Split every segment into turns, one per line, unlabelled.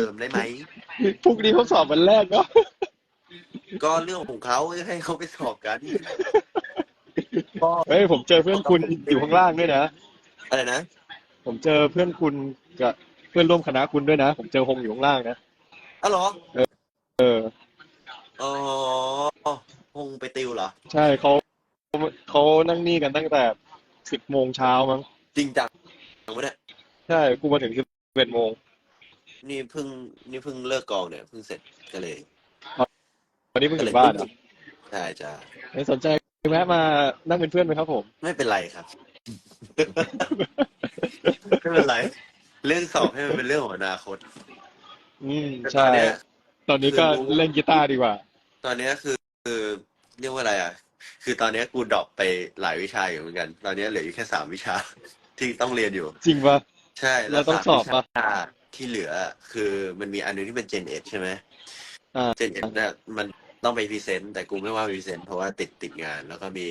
ติมได้ไหม
พรุ่งนี้เขาสอบวันแรกเนาะ
ก็เรื่องของเขาให้เขาไปสอบกันก็
เฮ้ยผมเจอเพื่อนคุณอยู่ข้างล่างด้วยนะ
อะไรนะ
ผมเจอเพื่อนคุณกับเพื่อนร่วมคณะคุณด้วยนะ ผมเจอฮงอยู่ข้างล่างนะ
อ๋อเหรอ
เออ
อ๋อคงไปติวเหรอ
ใช่เขาเขานั่งนี่กันตั้งแต่สิบโมงเช้ามั้ง
จริงจังวะเนี่ย
ใช่กูมาถึงสิบเอ็ดโมง
นี่เพิ่งนี่เพิ่งเลิกกองเนี่ยเพิ่งเสร็จก็เลย
ตอนนี้เพิ่งถึงบ้านอะ
ใช่จ้า
ไม่สนใจแวะมานั่งเป็นเพื่อนไหมครับผม
ไม่เป็นไรครับ ไม่เป็นไร เรื่องสอบให้มันเป็นเรื่องของอนาคต
อืม
แต่ตอ
ใช่
นเนี้ย
ตอนนี้ก็
คือ
เล่นกีตาร์ดีกว่า
ตอนเนี้ยคือคือเรียกว่าอะไรอะ คือตอนเนี้ยกูดรอปไปหลายวิชาอยู่เหมือนกัน ตอนเนี้ยเหลืออยู่แค่สามวิชาที่ต้องเรียนอยู่
จริงปะ
ใช่
เราต้อง
ม
สอบปะ
วิชา ที่เหลือ คือมันมีอันนึงที่เป็น Gen 1ใช่ไหม
อ่า
Gen 1เนี่ยมันต้องไปพรีเซนต์แต่กูไม่ว่าพรีเซนต์เพราะว่าติดติดงาน แล้วก็มี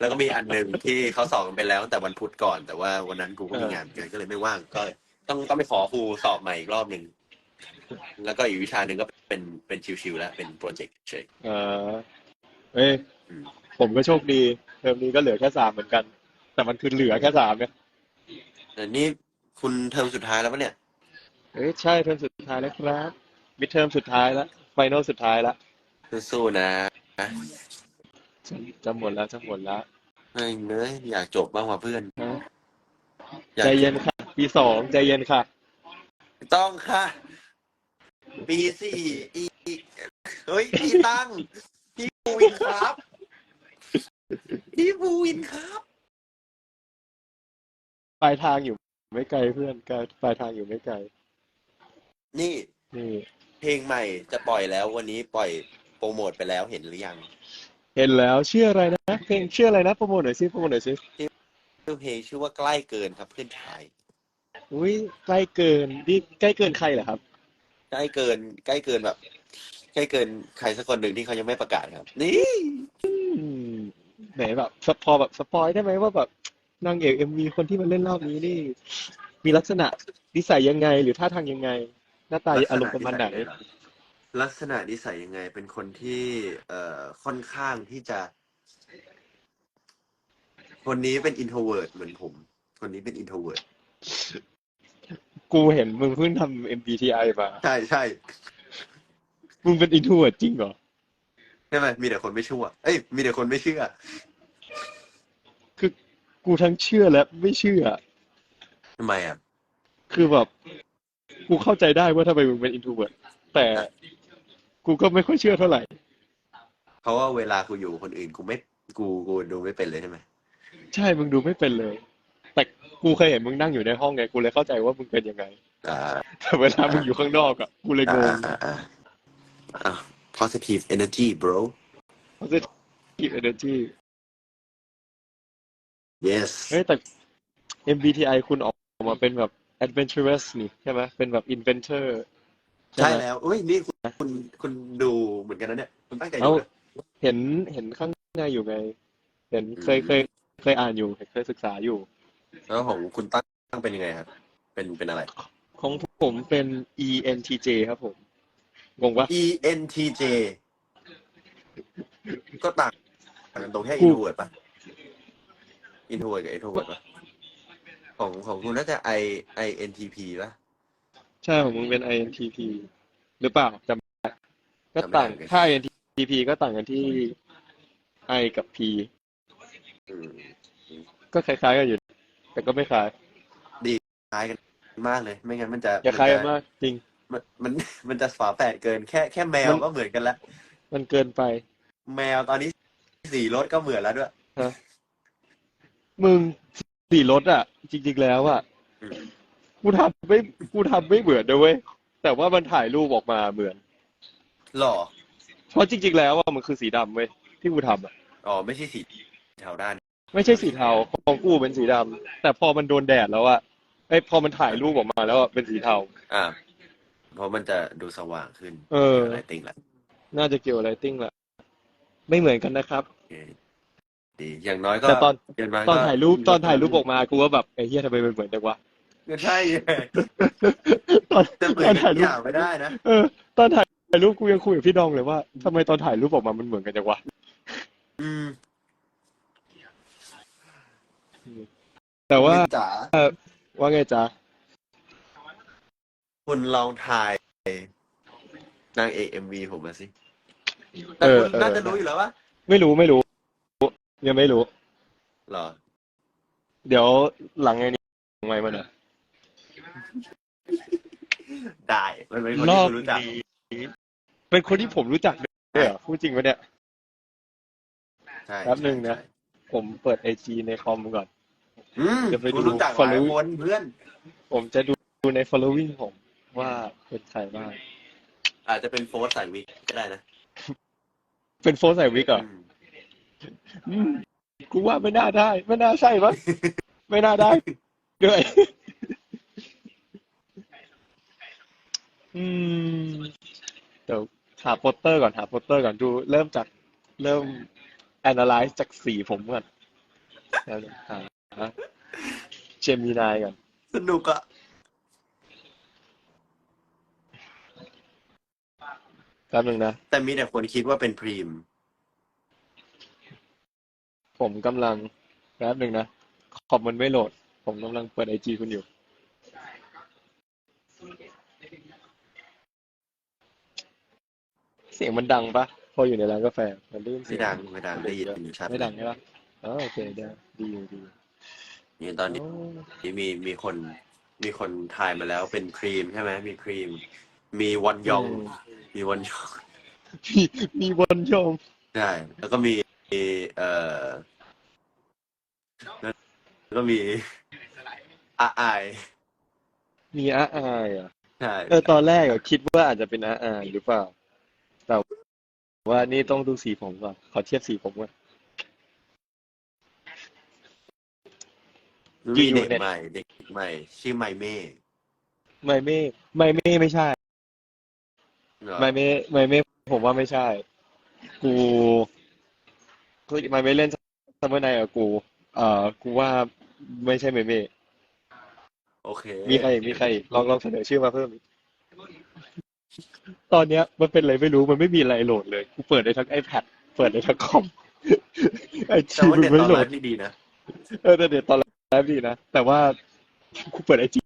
แล้วก็มีอันหนึ่งที่เขาสอบกันไปแล้วตั้งแต่วันพุธก่อน แต่ว่าวันนั้นกูก็มีงานเหมือนกันก็เลยไม่ว่างก็ ต้องต้องไปขอครูสอบใหม่อีกรอบหนึ่งแล้วก็อีกวิชาหนึ่งก็เป็นเป็นชิวๆแล้วเป็นโปรเจกต์เฉย
อ่าเอ้ย
อืม
ผมก็โชคดีเทอมนี้ก็เหลือแค่สามเหมือนกัน แต่มันคือเหลือแค่สามเนี่ย
แต่นี่ คุณเทอมสุดท้ายแล้วปะเนี่ย
เอ้ยใช่เทอมสุดท้ายแล้วครับมิดเทอมสุดท้ายแล้วไฟนอลสุดท้ายแล้ว
สู้ๆนะ
จะจะหมดแล้วจะหมดแล้ว
เฮ้ยเนื้อยอยากจบบ้างว่ะเพื่อน
นะ
อยาก
ใจเย็นค่ะ ปีสองใจเย็นค่ะ
ต้องค่ะปีสี่อีเฮ้ยพี่ตั้งพี่ภูวินครับพี่ภูวินครับ
ปลายทางอยู่ ไม่ไกลเพื่อนไกลปลายทางอยู่ไม่ไกล
นี่
นี่
เพลงใหม่จะปล่อยแล้ววันนี้ปล่อยโปรโมทไปแล้วเห็นหรือยัง
เห็นแล้วชื่ออะไรนะเพลงชื่ออะไรนะโปรโมทหน่อยสิโปรโมทหน่อยสิ
ชื่อเพลงชื่อว่าใกล้เกินครับเพื่อนชาย
อุ้ยใกล้เกินนี่ใกล้เกินใครเหรอครับ
ใกล้เกิน ใกล้เกินแบบ ใกล้เกินใครสักคนหนึ่งที่เขายังไม่ประกาศครับ นี่
อืมไหนแบบสปอแบบสปอยได้ไหมว่าแบบ นางเอกเอ็มวีคนที่มาเล่นรอบนี้นี่ มีลักษณะนิสัยยังไง หรือท่าทางยังไง หน้าตาอารมณ์ประมาณไหน
ลักษณะนิสัยยังไง เป็นคนที่ เอ่อค่อนข้างที่จะ คนนี้เป็น introvert เหมือนผม คนนี้เป็น introvert
กูเห็นมึงเพิ่งทำ MBTI มา
ใช่ใช่
มึงเป็นอินโทรเวิร์ดจริงเหรอ
ใช่ไหมมีแต่คนไม่ชั่วเอ้ยมีแต่คนไม่เชื่อ
คือ กูทั้งเชื่อและไม่เชื่อ
ทำไมอะ
คือแบบ กูเข้าใจได้ว่าทำไมมึงเป็นอินโทรเวิร์ดแต่กูก็ไม่ค่อยเชื่อเท่าไหร่
เพราะว่าเวลากูอยู่กับคนอื่นกูไม่กูกูดูไม่เป็นเลยใช่ไหม
ใช่มึงดูไม่เป็นเลย แต่กูเคยเห็นมึงนั่งอยู่ในห้องไง กูเลยเข้าใจว่ามึงเป็นยังไง
อ่า
แต่เวลามึงอยู่ข้างนอกอะกูเลยง
อ่างอ่าอ่าอ่า positive energy bro
positive energy
yes
เฮ้ยแต่ MBTI คุณออกมาเป็นแบบ adventurous นี่ใช่ไหมเป็นแบบ inventor
ใช่
ไหม
แล้วอุ้ยนี่คุณคุณคุณดูเหมือนกันนะเนี่ยคุณตั้งใจ
เอ้า
ดูนะ
เห็นเห็นข้างในอยู่ไง เห็นเคย
อืม
เคยเคยอ่านอยู่เคยศึกษาอยู่
แล้วของคุณตั้งตั้งเป็นยังไงครับ เป็นเป็นอะไร
ของผมเป็น ENTJ ครับผมงงปะ
E N T J ก็ต่างกันตรงแค่
กู
introvert ปะ introvert กับ extrovert ปะของของคุณน่าจะ I I N T P ปะ
ใช่ของมึงเป็น INTP หรือเปล่าจำไม่ได้ก็ต่าง
จำไม่ได้
ถ้า INTP ก็ต่างกันที่ I กับ P
อืม
ก็คล้ายๆกันอยู่ แต่ก็ไม่คล้าย
คล้ายกันมากเลย ไม่งั้นมันจะ
อย่าคล้ายกัน
จะ
มากจริง
มันมันมันจะฝาแฝดเกินแค่แค่แมว
มัน
ก็เหมือนกันละ
มันเกินไป
แมวตอนนี้สีรถก็เหมือนแล้วด้วย
มึงสี่รถอะ จริง ๆ แล้วอะ
อืม
กูทำไม่กูทำไม่เหมือนนะเว้ยแต่ว่ามันถ่ายรูปออกมาเหมือน
หล่อ
เพราะจริง ๆ แล้วอะมันคือสีดำเว้ยที่กูทำอะ
อ๋อ ไม่ใช่สีแถวด้าน
ไม่ใช่สีเทาของกูเป็นสีดำแต่พอมันโดนแดดแล้วอะไอ้ยพอมันถ่ายรูปออกมาแล้วอะเป็นสีเทา
อ่า เพราะมันจะดูสว่างขึ้น
เออ
อะไรติงละ
น่าจะเกี่ยวอะไรติ้งแหละไม่เหมือนกันนะครับ
โอเค ดีอย่างน้อยก็
แต่ตอน
อย่างน้อย
ตอน
ก็
ถ่ายรูปตอนถ่ายรูปออกมากูว่าแบบไอ้เฮียทำไมมันเหมือนจังวะ
ก็ใช่ไง
ตอน
จะเหมื
ต
อ
อนน
กั
ถ่านย
ทุ
รู
กอ
ป
ย่างไม่ได้นะ
เออตอนถ่ายรูปกูยังคุยกับพี่ดองเลยว่าทำไมตอนถ่ายรูปออกมามันเหมือนกันจังวะ
อืม
แต่ว่า
คุณจ๋า
ว่าไงจ๊ะ
คุณลองถ่ายนางเอกเอ็มวีผมมาสิแต่
เออ
คุณ
เออ
น่าจะรู้อยู่แล้ววะ
ไม่รู้ไม่รู้ ยังไม่รู้
หรอ
เดี๋ยวหลังไงนี้หลังไงมันอะ
ได้มันเป็นคน
ร
ที่
อบ
คุณรู้จัก
นี้เป็นคนที่ผมรู้จักด้วยเหรอพูดจริงปะเนี่ย
ใช่
แป๊บหนึ่งนะ
ใช่
ผมเปิดไอจีในคอมก่อน
อืม
จะไป
คุณ
ดู
รู้จักหลาย
follow
คนเพื่อน
ผมจะดูดูใน following ผม ว่าเป็นใครบ้าง
อาจจะเป็นโฟร์ใส่วิกก็ได้นะ
เป็นโฟร์ใส่วิกเหรอ
อืม
อืม กูว่าไม่น่าได้ ไม่น่าใช่ปะไม่น่าได้ด้วยอืมเดี๋ยวหาโปสเตอร์ก่อนหาโปสเตอร์ก่อนดู เริ่มจากเริ่ม analyze จากสีผมก่อนแล้วหาเจมินายก่อน
สนุกอะ
แป๊บนึงนะ
แต่มีแต่คนคิดว่าเป็นพรีม
ผมกำลังแป๊บนึงนะ คอมมันไม่โหลด ผมกำลังเปิดไอจีคุณอยู่ เสียงมันดังปะพออยู่ในร้านกาแฟ มันได้ยินเสี
ไม่
ยง
ดังไม่ดังได้ยินชัด
ไม่ดังใช่ปะอ๋อโอเคได้ดีอยู่ดีอยู่
นี่ตอนนี้
โอ้
ที่มีมีคนมีคนทายมาแล้วเป็นครีมใช่ไหมมีครีม มีวันยองมีวันยอง
มีมีวันยอง
ใช่แล้วก็มี เอ่อแล้วก็มีอาอาย
มีอาอายอะ
ใช่
เออตอนแรกอะคิดว่าอาจจะเป็นอาอายหรือเปล่า แต่ว่านี่ต้องดูสีผมก่อนขอเทียบสีผมก่อน
มี
อยู่
เด็ก
ใน
ใหม่ เด็กใหม่ ชื่อไมเม่
ไม่ไม่ไม่ไม่ไม่ใช่
เหรอ
ไม่ไม่ไม่ไม่ผมว่าไม่ใช่ กู คือไม่ไม่เล่นซัมเมอร์ไนกับกู เอ่อ กูว่าไม่ใช่ไม่ไม่
โอเค
มีใครอีกมีใครอีกลองลองเสนอชื่อมาเพิ่มอีกตอนเนี้ยมันเป็นอะไรไม่รู้มันไม่มีอะไรโหลดเลย กูเปิดได้ทั้ง iPad เปิดได้ทั้งคอมไอ
แต่
จี
ว่า
มัน
เน็ต
ไม่
ตอน
โหล
แร
ด
กนี่ดีนะ
เออแต่เดี๋ยวตอนแรกดีนะ แต่ว่ากูเปิดไอจี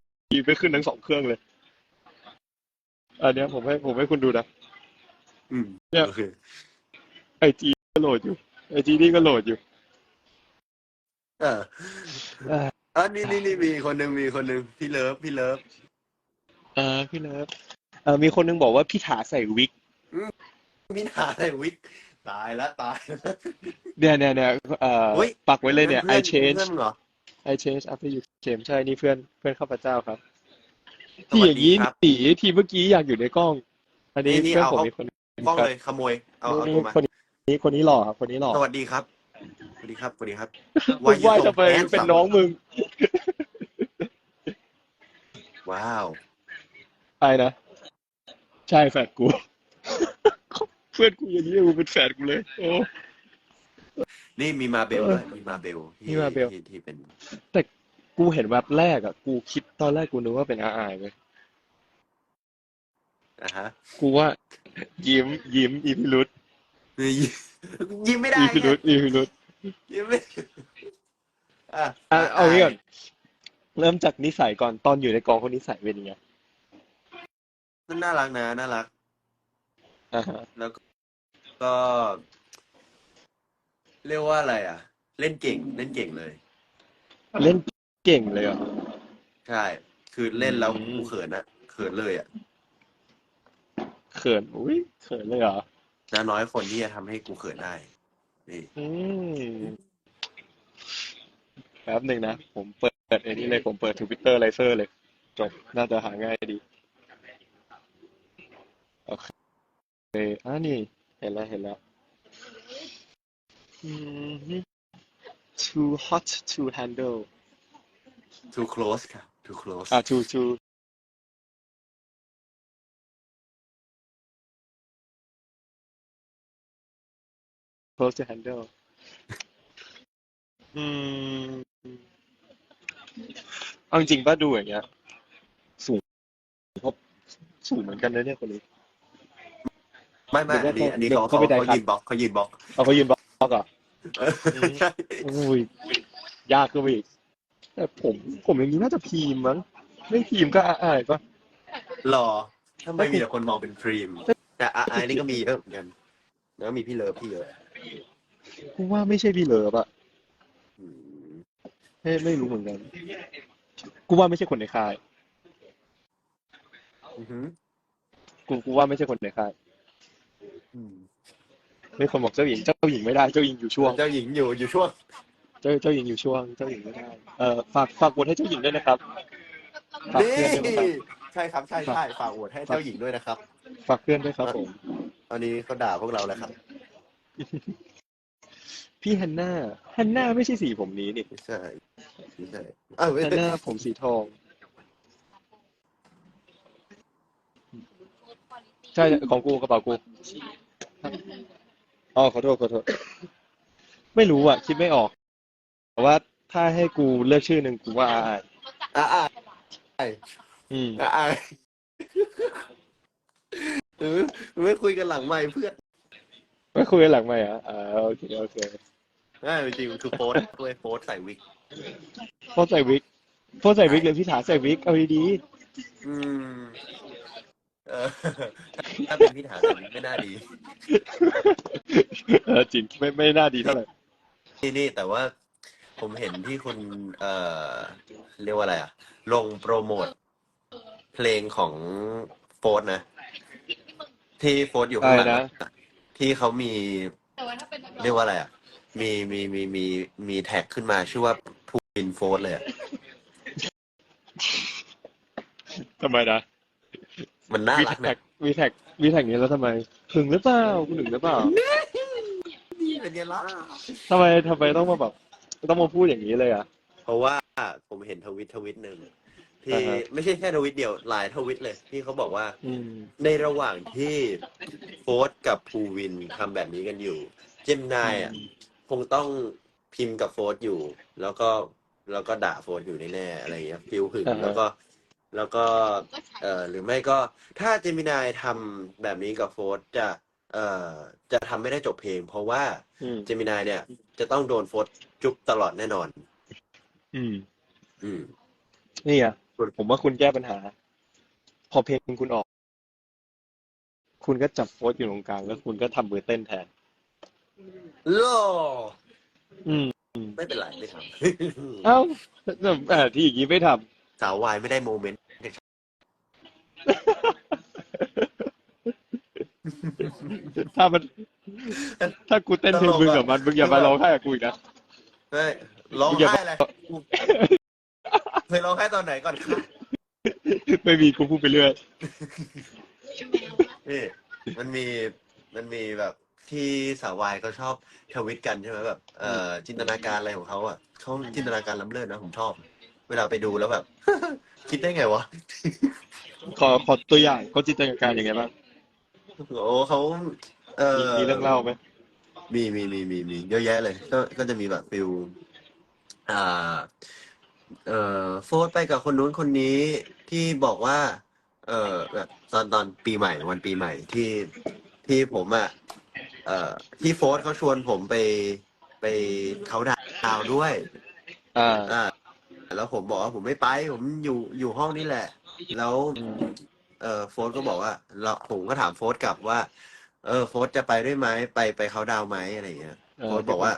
ไม่ขึ้นทั้งสองเครื่องเลย อันเนี้ยผมให้ผมให้คุณดูนะ
อืม
เนี่ย
โอเค
ไอจีก็โหลดอยู่ ไอจีนี่ก็โหลดอยู่
เอออะนี่นี่นี่มีคนหนึ่งมีคนหนึ่งพี่เลิฟพี่เลิฟ
เออพี่เลิฟเออมีคนนึงบอกว่าพี่ถาใส่วิก
มินาใส่วิกตายแล้วตายแล้ว
เนี่ยเนี่ยเนี่ยเอ่อ
เฮ้ย
ปักไว้เลยเนี่ย
พื่
I change
เพื่อนเหรอ
I change after you came ใช่นี่เพื่อนเพื่อนข้าพเจ้าครับ
ส
ที่
วั
อ
ส
ย่าง
ดี
นี้
ครับ
ตีทีเมื่อกี้อยากอยู่ในกล้อง อันนี้
นี่นี่
เพื่อน
เอา
ผม
เอา
มีคน
กล้อง
ครับ
เลยขโมย เอาเอา
นี่
ตัวมา
คนนี้ คนนี้หล่อครับ คนนี้หล่อ
สวัสดีครับ สวัสดีครับ สวัสดีครับ
มึงว่าจะไปเป็นน้องมึง
ว้าว
ไอ้นะ ใช่แฟนกู เพื่อนกูอย่างนี้กูเป็นแฟนกูเลย โอ้
นี่มีมาเบลด้วยมีมาเบลที่
มีมาเบล
ที่ที่เป็น
กูเห็นแวบแรกอะ กูคิดตอนแรกกูนึกว่าเป็นอาอายเว้ย
นะฮะ
กูว่า ยิ้มยิ้มอีพิรุษ
นี่ ยิ้มไม่ได้
อีพิ
ไง
รุษอีพิรุษ
ยิ้มไม่อะ
อะเอางี้ก่อนเริ่มจากนิสัยก่อนตอนอยู่ในกองคนนิสัยเป็นยังไง
นั่นน่ารักนะน่ารัก
อ่าฮะ
แล้วก็ เรียกว่าอะไรอะ เล่นเก่ง เล่นเก่งเลย
เล่นเก่งเลยเหรอะ
ใช่ คือเล่นแล้ว
อืม
กูเขินนะเขินเลยอะ
เขินอุ้ยเขินเลยเหรอ
น้าน้อยคนที่จะทำให้กูเขินได้นี่
อืมแป๊บหนึ่งนะ ผมเปิดไอ้นี่เลย ผมเปิดทวิตเตอร์ไลเซอร์เลย จบ น่าจะหาง่ายดี โอเคอ่านี่ เห็นแล้ว เห็นแล้วอืม too hot to handle
too close ค่ะ too close
อะ too too close to handle อืมเอาจริงๆป้าดูอย่างเงี้ย สูงเพราะสูงเหมือนกันนะเนี่ยคนนี้
ไม่ไม่อันนี้อันนี้เขา
เขา
เขา
ไปได้
เขา
ครับ
ยืนบล็อกเขายืนบล็อก
เอาเขายืนบล็อกเหรอะ
เออใช่
อุ้ยยากก็ไปอีกแต่ผมผมอย่างนี้น่าจะพีมมั้งไม่พีมก็อ่านก็
หล่อทำไมมีแต่คนมองเป็นครีม แต่อาไอนี่ก็มีเยอะเหมือนกันแล้วมีพี่เลิฟพี่เยอะ
กูว่าไม่ใช่พี่เลิฟอะ
อืม
ไม่ไม่รู้เหมือนกัน กูว่าไม่ใช่คนในค่าย
อือหือ
กูกูว่าไม่ใช่คนในค่าย
อืม
มีคนบอกเจ้าหญิง เจ้าหญิงไม่ได้ เจ้าหญิงอยู่ช่วง
เจ้าหญิงอยู่อยู่ช่วง
เจ้าเจ้าหญิงอยู่ช่วง เจ้าหญิงไม่ได้ เอ่อฝากฝากบทให้เจ้าหญิงด้วยนะครับ ฝาก
นี่
เพื่อนด้วยนะครับ
ใช่ครับใช่ใช่ฝากโหวตให้เจ้าหญิงด้วยนะครับ
ฝากเพื่อนด้วยครับผม
ตอนนี้เขาด่าพวกเราแล้วครับ
พี่ฮันน่าฮันน่าไม่ใช่สีผมนี้นี่
ไม่ใช่ไม่ใช่อ้าวไม่
ฮัน
ใช่
น่าผมสีทอง ใช่ของกูกระเป๋ากูอ๋อขอโทษขอโทษ ไม่รู้อะ คิดไม่ออก แต่ว่าถ้าให้กูเลือกชื่อหนึ่งกูว่าอาอาย
อ่าอ่า
อืม
อ่าอ่าเออไม่คุยกันหลังไม่เพื่อน
ไม่คุยกันหลังไหมค์อะอ่าโอเคโอเค
ง่ายจริงๆคือโฟสด้วยโฟสใส่วิก
โพสใส่วิกโพสใส่วิกเลยพี่ถาใส่วิกเอาดี
อืมเออถ้าเป็นพี่ถาใส่วิกไม่น่าดี
ๆเออจริงไม่ไม่น่าดีเท่าไหร่
นี่นี่แต่ว่าผมเห็นที่คุณ เอ่อ เรียกว่าอะไรอะ ลงโปรโมท เพลงของโฟสนะ ที่โฟสอยู่ข้างหลัง
อะไรนะ
อะที่เขามีเรียกว่าอะไรอะ มีมีมีมีมีแท็กขึ้นมาชื่อว่าพูวินโฟสเลยอะ
ทำไมนะ
มันน่า
วี
รัก
แท็
นะ
กวีแท็กวีแท็กนี้แล้วทำไมถึงหรือเปล่าคุณถึงหรือเปล่า
เป็นไงล่ะ
ทำไมทำไมต้องมาแบบต้องมาพูดอย่างนี้เลยอะ
เพราะว่าผมเห็นทวิตทวิตหนึ่ง ที่
อ่าฮะ
ไม่ใช่แค่ทวิตเดียวหลายทวิตเลยที่เขาบอกว่า
อืม
ในระหว่างที่โฟร์กับภูวินทำแบบนี้กันอยู่ เจมนายอะ คงต้องพิมพ์กับโฟร์อยู่ แล้วก็แล้วก็ด่าโฟร์อยู่แน่ๆอะไรอย่างเงี้ยฟิลหึง
อ่าฮะ
แล้วก็แล้วก็ เอ่อหรือไม่ก็ถ้าเจมินายทำแบบนี้กับโฟร์จะ เอ่อจะทำไม่ได้จบเพลง เพราะว่า
อืม
เจมินายเนี่ย จะต้องโดนโฟร์จุ๊บตลอดแน่นอน
อืม
อืม
นี่อะ ผมว่าคุณแก้ปัญหา พอเพลงคุณออก คุณก็จับโพสต์อยู่ตรงกลางแล้วคุณก็ทำมือเต้นแทน
โล
อืม
ไม่เป็นไรไม่ท
เอ้าแต่ที่อย่างนี้ไม่ทำ
สาววายไม่ได้โมเมนต์ำ
ถ้ามัน ถ้ากูเต้นเพลงมึงกับมันมึงอย่ามาร้องไห้กับกูอีกนะ
เฮ้ยร้อง
อย่า
ไห้อะไร เคยร้องไห้ตอนไหนก่อนครับ
ไม่มีกูพูดไปเรื่อย
นี่มันมีมันมีแบบที่สาววายเขาชอบทวิตกันใช่ไหมแบบเอ่อจินตนาการอะไรของเขาอะเขาจินตนาการล้ำเลิศนะผมชอบ เวลาไปดูแล้วแบบ คิดได้ไงวะ
ขอขอตัวอย่างเขาจินตนาการยังไงบ้าง
โอ้เขาเออ
มีมีเรื่องเล่าไหม
มีมีมีมีมีเยอะแยะเลย ก็ก็จะมีแบบฟิลอ่า เอ่อโฟร์ไปกับคนนู้นคนนี้ที่บอกว่า เอ่อแบบตอนตอนปีใหม่วันปีใหม่ที่ที่ผมอะเอ่อที่โฟร์เขาชวนผมไปไปเขาดาวน์ด้วย
อ่า
อ่าแล้วผมบอกว่าผมไม่ไป ผมอยู่อยู่ห้องนี่แหละ แล้ว
อืม
เออโฟร์ก็บอกว่าเราผมก็ถามโฟร์กลับว่า เออ โฟร์จะไปด้วยไหมไปไปเขาดาวน์ไหมอะไรอย่างเงี้ย
เออ
โฟร์บอกว่า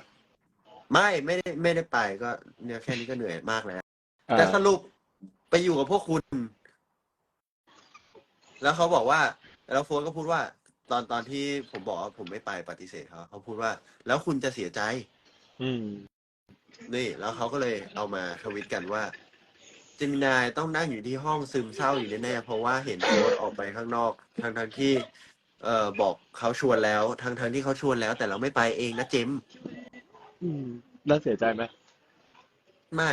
ไม่ไม่ได้ไม่ได้ไปก็เนี่ยแค่นี้ก็เหนื่อยมากแล้ว
อ่า
แต่สรุปไปอยู่กับพวกคุณ แล้วเขาบอกว่า แล้วโฟร์ก็พูดว่า ตอนตอนที่ผมบอกว่าผมไม่ไปปฏิเสธเขาเขาพูดว่า แล้วคุณจะเสียใจ
อืม
นี่ แล้วเขาก็เลยเอามาทวิตกันว่าเจมินายต้องนั่งอยู่ที่ห้องซึมเศร้าอยู่แน่ๆเพราะว่าเห็นโฟร์ออกไปข้างนอกทั้งทั้งๆที่ เอ่อบอกเขาชวนแล้วทั้งทั้งๆที่เขาชวนแล้ว แต่เราไม่ไปเองนะเจม
อืมน่าเสียใจไหม
ไม่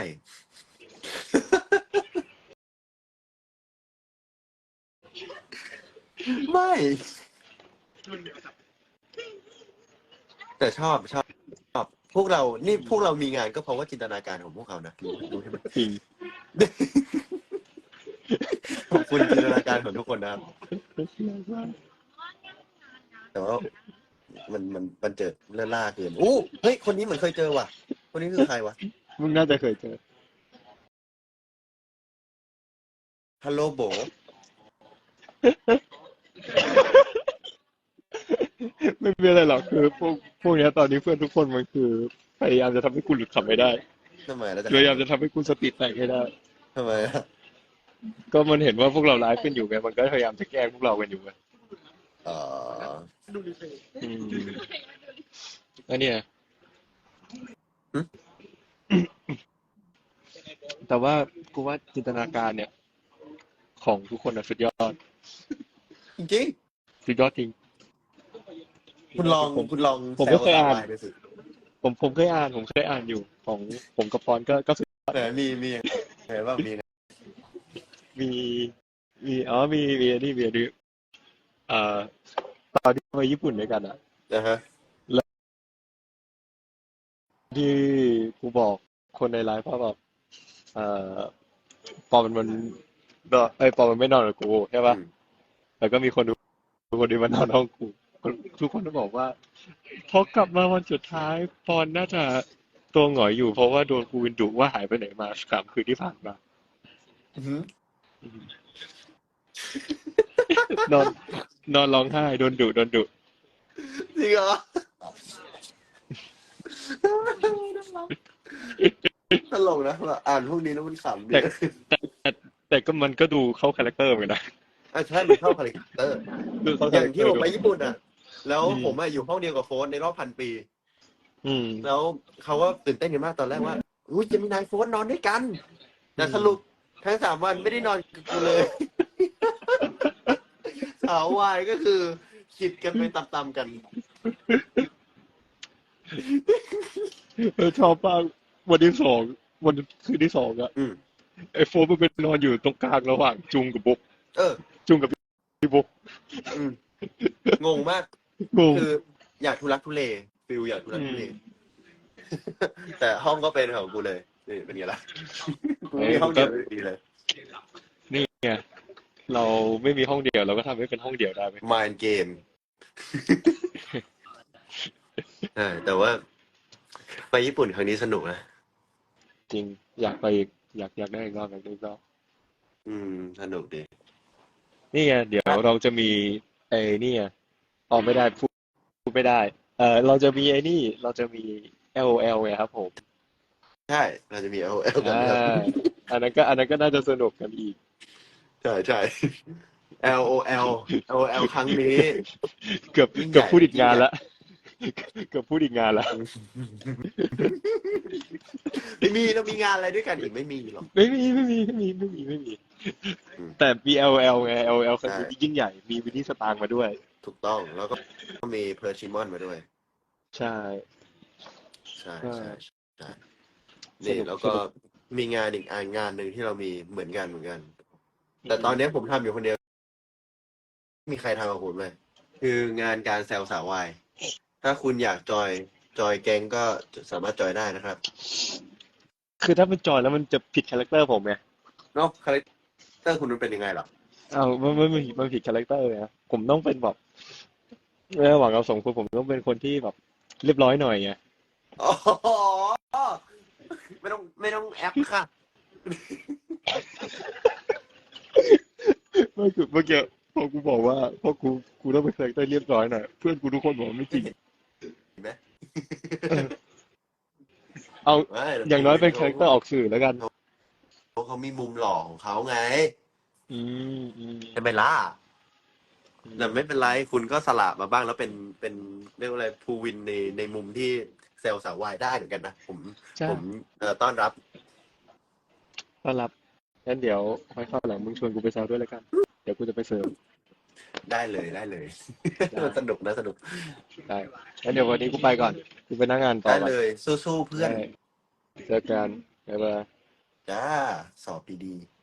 ไม่ แต่ชอบชอบชอบ พวกเรานี่พวกเรามีงานก็เพราะว่าจินตนาการของพวกเขานะรู้รู้ใช่ไหม
จริง
ขอบคุณจินตนาการของทุกคนนะครับแต่ว่ามันมันมันเจอเลื่อนล่าเกินอู้เฮ้ย คนนี้เหมือนเคยเจอว่ะ คนนี้คือใครวะ
มึงน่าจะเคยเจอ
ฮัลโหลโบ
ไม่มีอะไรหรอกคือพวกพวกเนี้ยตอนนี้เพื่อนทุกคนมันคือ พยายามจะทำให้กูหลุดขำไม่ได้
ทำไมแล้วจะ
พยายามจะทำให้กูสติแตกให้ได้
ทำไมอะ
ก็มันเห็นว่าพวกเราไลฟ์กันอยู่ไงมันก็พยายามจะแกล้งพวกเรากันอยู่ไง
อ๋อ
อืมอันเนี้ยแต่ว่ากูว่าจินตนาการเนี่ย ของทุกคนอะสุดยอด
จริง
สุดยอดจริง
ๆคุณลอง
ผม
คุณลอง
ผมก็เคยอ่าน
แซวสววดูสิ
ผมผมเคยอ่าน ผมเคยอ่านอยู่ของผมกับปอนก็ก็สุด
แต่มีมีเห็นว่ามีนะ
มี มีอ๋อมีมีอันนี้มีอันนี้เอ่อตอนที่ไปญี่ปุ่นด้วยกันอะ
นะฮะ
ที่กูบอกคนในไลฟ์ว่าแบบเอ่อปอมันมัน นอนไอ้ยปอมันไม่นอนกับกูใช่ปะ
อืม
แล้วก็มีคนดูคนที่มานอนห้องกูทุกคนก็บอกว่าพอกลับมาวันสุดท้าย ปอนน่าจะตัวหงอยอยู่เพราะว่าโดนกูวินดุว่าหายไปไหนมาสามคืนที่ผ่านมา
อื้อหือน
อนนอนร้องไห้โดนดุโดนดุ
จริงเหรอตลกนะแบบอ่านพวกนี้แล้วมันขำดี
แต่ ก็มันก็ดูเข้าคาแรคเตอร์เหมือนกันนะ
อะใช่มันเข้าคาแรคเตอร์
ดูเข้า
อ
คา
ย่า
แรงคเต
ที่
อ
ผ
ร์
ม
ดู
ไปญี่ปุ่นอะ แล้ว
อืม
ผมอะอยู่ห้องเดียวกับโฟนในรอบพันปี
อืม
แล้วเขาก็ตื่นเต้นกันมากตอนแรกว่าอุ้ยจะมีนายโฟนนอนด้วยกัน แต่สรุปทั้งสามวันไม่ได้นอนกับกูเลย สาววายก็คือคิดกันไปตามๆกัน
เออชอบมากวันที่สองวันคืนที่สองอะ
อืม
ไอ้โฟนมันเป็นนอนอยู่ตรงกลางระหว่างจุงกับบุ๊ก
เออ
จุงกับพี่บุ๊ก
อืมงงมาก
งง
คืออยากทุรักทุเลฟิลอยากทุรักทุเล
อืม
แต่ห้องก็เป็นของกูเลยนี่เป็นไงล่ะกู
เออ
มีห้องเดียวดีเลย
นี่ไงเราไม่มีห้องเดียวเราก็ทำให้เป็นห้องเดียวได้ไหม
mind game ใช่แต่ว่า ไปญี่ปุ่นครั้งนี้สนุกนะ
จริงอยากไปอีก อยากอยากได้อีกรอบอยากได้อีกรอบ
อืมสนุกดี
นี่ไงเดี๋ยวเราจะมีไอ้นี่ไงออกไม่ได้พูดพูดไม่ได้ เออเราจะมีไอ้นี่ เราจะมี LOL ไงครับผม
ใช่เราจะมี L L กัน
อ่า
ครับ
อันนั้นก็อันนั้นก็น่าจะสนุกกันอีก
ใช่ใช่ L O L L L ครั้งนี้
เกือบ
ยิ่งใหญ่
เกือบพูดอีกงานละเกือบพูดอีกงานละ
ไม่มีเรามีงานอะไรด้วยกันอีกไม่มีหรอก
ไม่มีไม่มีไม่มีไม่มีไม่มี
อืม
แต่ BLL ไง LL ครั้งนี้
ใช่
ยิ่งใหญ่ มีวินนี่สตางค์มาด้วย
ถูกต้องแล้วก็มีเพอร์ชิมอนมาด้วย
ใช่
ใช่
ใช่
ใช่ใช่นี่
สนุก
แล้วก็
สนุก
มีงานอีกอันงานหนึ่งที่เรามีเหมือนกันเหมือนกัน แต่ตอนนี้ผมทำอยู่คนเดียว มีใครทำกับผมเลยคืองานการแซวสาววาย ถ้าคุณอยากจอยจอยแก๊งก็สามารถจอยได้นะครับ
คือถ้าเป็นจอยแล้วมันจะผิดคาแรคเตอร์ผมไง
เนาะคาแรคเตอร์คุณมันเป็นยังไงหรอ
เอามันมันมันผิดมันผิดคาแรคเตอร์ไงผมต้องเป็นแบบระหว่างเราสองคนผมต้องเป็นคนที่แบบเรียบร้อยหน่อยไง
อ๋อไม่ต้องไม่ต้องแอปค่ะ
เมื่อกี้เมื่อกี้พอกูบอกว่าพอกูกูต้องเป็นคาแรคเตอร์เรียบร้อยหน่อยเพื่อนกูทุกคนบอกว่าไม่จริง
เห็นไหม
เอา
ไม่
อย่างน้อยเป็นคาแรคเตอร์ออกสื่อแล้วกัน
เขามีมุมหล่อของเขาไง
อืมอืม
ใช่ไหมล่ะแต่ไม่เป็นไรคุณก็สลับมาบ้างแล้วเป็นเป็นเรียกว่าอะไรภูวินในในมุมที่เซลล์สาววายได้เหมือนกันนะผม
ใช่
ผมเอ่อต้อนรับ
ต้อนรับงั้นเดี๋ยวไว้ข้าวหลังมึงชวนกูไปแซวด้วยแล้วกัน เดี๋ยวกูจะไปเสริม
ได้เลยได้เลย
ได้
มันสนุกนะสนุก
ได้งั้นเดี๋ยววันนี้กูไปก่อนกูไปนั่งงานต่อ
ได้
ก่อน
เลยสู้ๆเพื่อน
ได้เจอกันบ๊ายบาย
จ้าสอบดีๆ